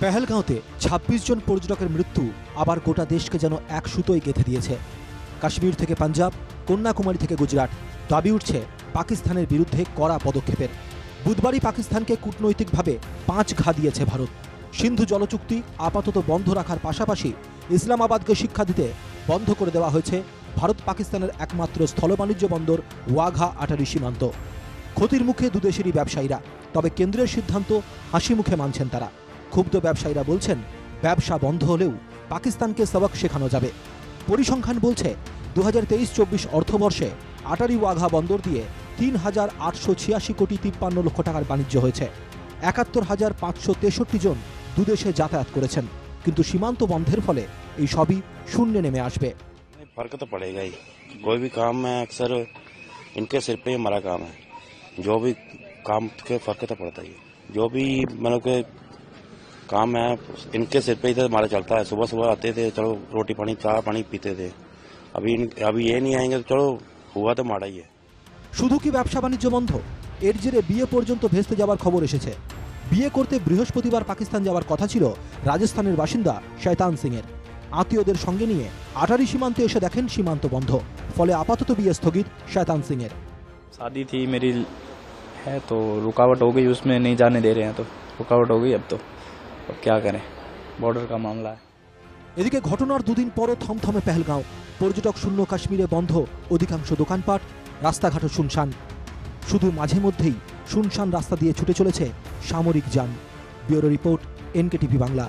পেহেলগাঁওতে ছাব্বিশ জন পর্যটকের মৃত্যু, আবার গোটা দেশকে যেন এক সুতোয় গেঁথে দিয়েছে। কাশ্মীর থেকে পাঞ্জাব, কন্যাকুমারী থেকে গুজরাট, দাবি উঠছে পাকিস্তানের বিরুদ্ধে কড়া পদক্ষেপের। বুধবারই পাকিস্তানকে কূটনৈতিকভাবে পাঁচ ঘা দিয়েছে ভারত। সিন্ধু জলচুক্তি আপাতত বন্ধ রাখার পাশাপাশি ইসলামাবাদকে শিক্ষা দিতে বন্ধ করে দেওয়া হয়েছে ভারত পাকিস্তানের একমাত্র স্থল বাণিজ্য বন্দর ওয়াঘা আটারি সীমান্ত। ক্ষতির মুখে দুদেশেরই ব্যবসায়ীরা, তবে কেন্দ্রের সিদ্ধান্ত হাসি মুখে মানছেন তারা। ক্ষুব্ধ ব্যবসায়ীরা বলছেন ব্যবসা বন্ধ হলেও পাকিস্তানকে সবক শেখানো যাবে পরিসংখ্যান বলছে দু হাজার তেইশ চব্বিশ অর্থবর্ষে আটারি ওয়াঘা বন্দর দিয়ে তিন হাজার আটশো ছিয়াশি কোটি তিপ্পান্ন লক্ষ টাকার বাণিজ্য হয়েছে একাত্তর হাজার পাঁচশো তেষট্টি জন দুদেশে যাতায়াত করেছেন কিন্তু সীমান্ত বন্ধের ফলে এই সবই শূন্যে নেমে আসবে नहीं, फर्क तो पड़ेगा ही कोई भी काम में अक्सर इनके सिर पे ही हमारा काम है जो भी काम के फर्क तो पड़ता ही है जो भी मतलब के काम है इनके सिर पे ही तो हमारा चलता है सुबह सुबह आते थे चलो रोटी पानी चाय पानी पीते थे अभी इन, अभी ये नहीं आएंगे तो चलो हुआ तो माड़ा ही है শুধু কি ব্যবসা বাণিজ্য বন্ধ এর জেরে বিয়ে পর্যন্ত ভেস্তে যাওয়ার খবর এসেছে বিয়ে করতে বৃহস্পতিবার পাকিস্তান যাওয়ার কথা ছিল রাজস্থানের বাসিন্দা শয়তান সিংয়ের আত্মীয়দের সঙ্গে নিয়ে আটারি সীমান্তে এসে দেখেন সীমান্ত বন্ধ ফলে আপাতত বিয়ে স্থগিত শয়তান সিংয়ের शादी थी मेरी है तो रुकावट हो गई उसमें नहीं जाने दे रहे हैं तो रुकावट हो गई अब तो अब क्या करें बॉर्डर का मामला है এদিকে ঘটনার দুদিন পরও থমথমে পেহেলগাঁও পর্যটক শূন্য কাশ্মীরে বন্ধ অধিকাংশ দোকানপাট রাস্তাঘাটও শুনশান শুধু মাঝে মধ্যেই শুনশান রাস্তা দিয়ে ছুটে চলেছে সামরিক যান ব্যুরো রিপোর্ট এনকেটিভি বাংলা